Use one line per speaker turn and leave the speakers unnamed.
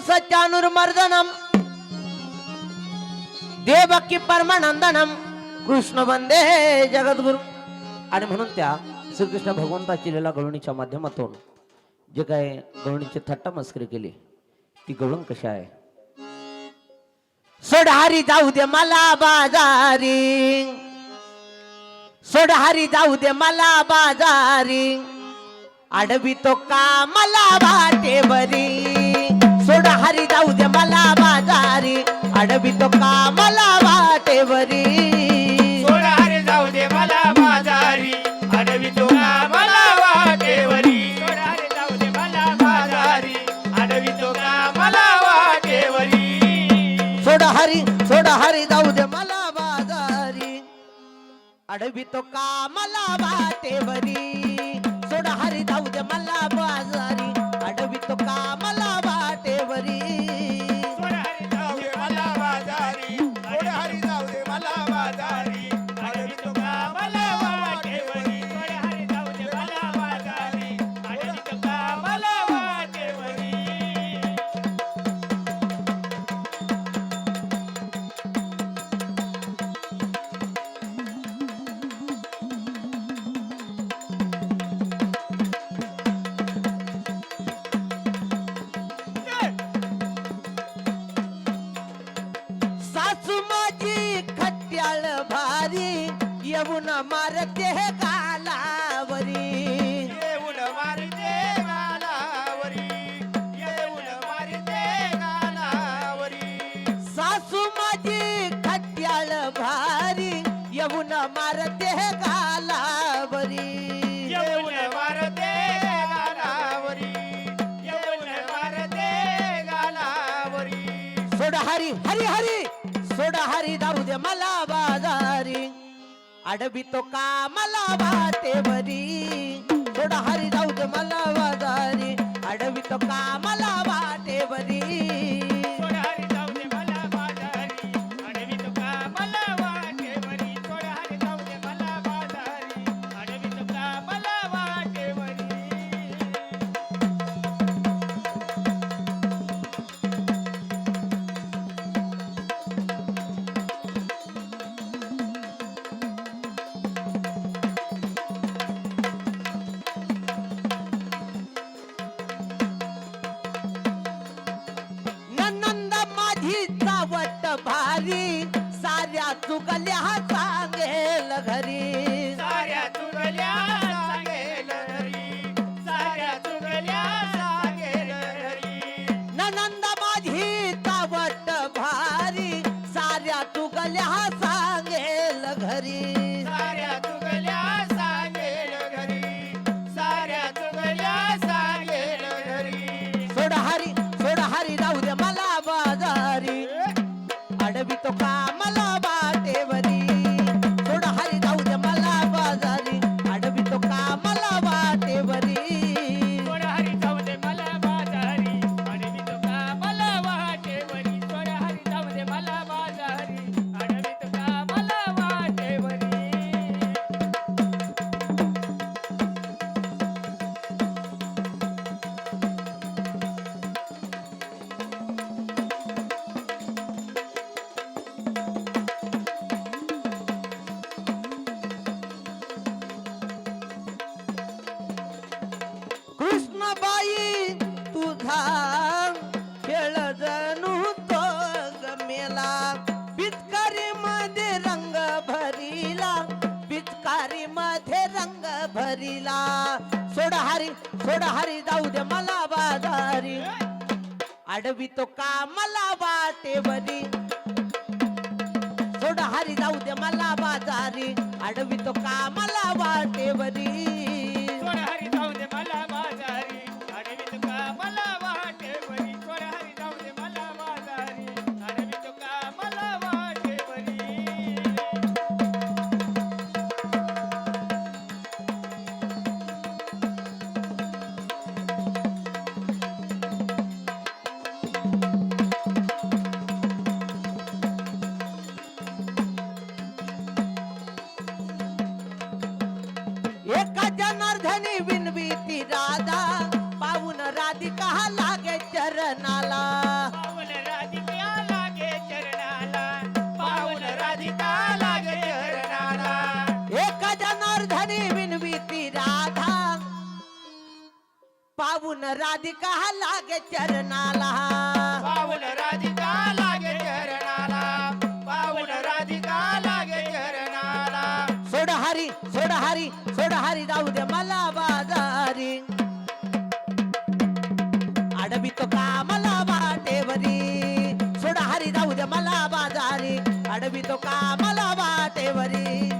सत्यानुर्मर्दनम देवकी परमानंदनम कृष्ण वंदे जगद्गुरु। आणि म्हणून त्या श्रीकृष्ण भगवंताची लीला गवळणीच्या माध्यमातून जे काय गवळणीची थट्टा मस्करी केली ती गवळण कशी आहे? सोडहारी जाऊ दे मला बाजारी। सोडहारी जाऊ दे मला बाजारी। आडवी तो का मला वाटेवरी। सोडहारी जाऊ दे मला बाजारी. अडवी तो का मला वाटेवरी
हरे जाऊ दे मला बाजारी. अडवी तुला मला वाटेवरी सोडा हरे जाऊ दे मला बाजारी. अडवी तुला मला वाटेवरी
सोडहारी सोडहारी जाऊ दे मला बाजारी. अडवी तो का मला वाटेवरी येऊन मारते गालावरी
येऊन मारते गालावरी येऊन मारते गालावरी
सासू माझी खट्याळ भारी. येऊन मारते गालावरी
येऊन मारते गालावरी येऊन मारते गालावरी
सोड हरी हरी हरी. सोड हरी जाऊ दे मला बाजारी. अडवी तो का मला वाटे बरी सोड हरी जाऊ दे मला बाजारी अडवी तो का मला चावट भारी साऱ्या चुकल्या सांगेल घरी.
साऱ्या सांगेल सांगेल हरी
ननंद माझी चावट भारी साऱ्या चुकल्या बाई तुझा खेळ जणू तो गमेला पिचकारी मध्ये रंग भरीला पिचकारी मध्ये रंग भरीला. सोडा हरी जाऊ दे मला बाजारी अडवी तो का मला वाटेवरी सोडहारी जाऊ दे मला बाजारी अडवी तो का मला
वाटे बरी धनी विनवी ती राधा. पाहून राधिका लागे चरणाला. पाहून राधिका लागे चरणाला.
राधा.
पाहून राधिका लागे चरणाला.
हरी सोड हरी जाऊ दे मला बाजारी. आडवी
तो का मला वाटेवरी? सोड हरी जाऊ दे मला बाजारी. आडवी तो का मला वाटेवरी?